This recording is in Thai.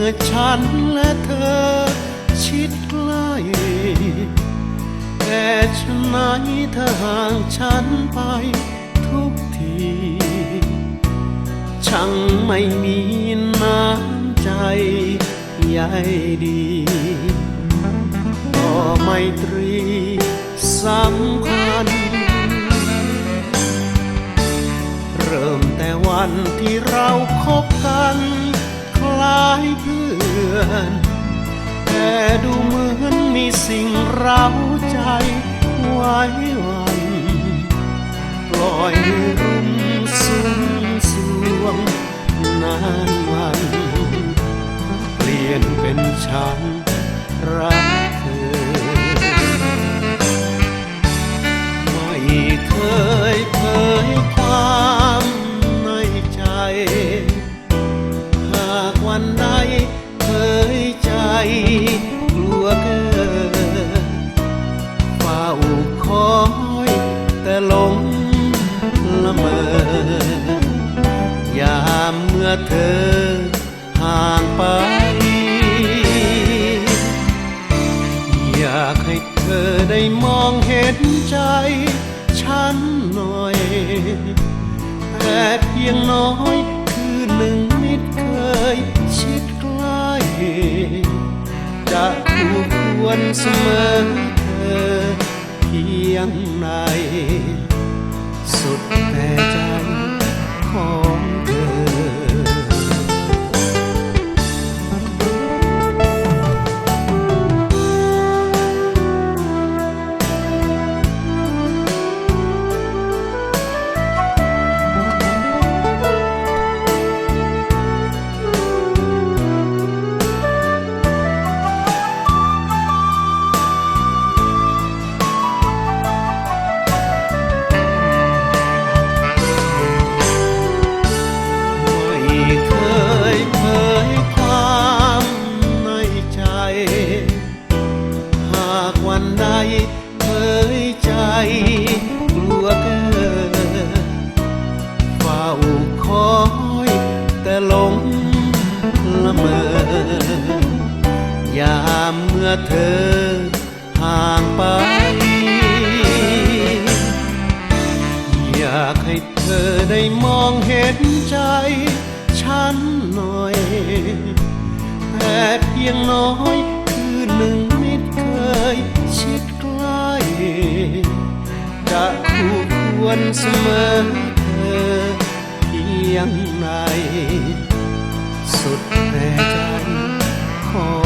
มื่อฉันและเธอชิดใกล้แต่ฉันไหนเธอห่างฉันไปทุกที ช่างไม่มีน้ำใจใยดีต่อไมตรีสำคัญ เริ่มแต่วันที่เราคบกัน เพื่อนแต่ดูเหมือนมีสิ่งเร้าใจไว้วันปล่อยรุ่มสุมสวงนานวันเปลี่ยนเป็นฉันรักเธอ ไม่เคย กลัวเกินเฝ้าคอยแต่หลงละเมอยามเมื่อเธอห่างไป อยากให้เธอได้มองเห็นใจ ฉันหน่อย แต่เพียงน้อย จะคู่ควรเสมอเธอเพียงไหนสุดแต่ เผยใจกลัวเกินเฝ้าคอยแต่หลงละเมอยามเมื่อเธอห่างไป อยากให้เธอได้มองเห็นใจ ฉันหน่อย แต่เพียงน้อยคือหนึ่ง เสมอเธอเพียงไหนสุดแต่ใจขอ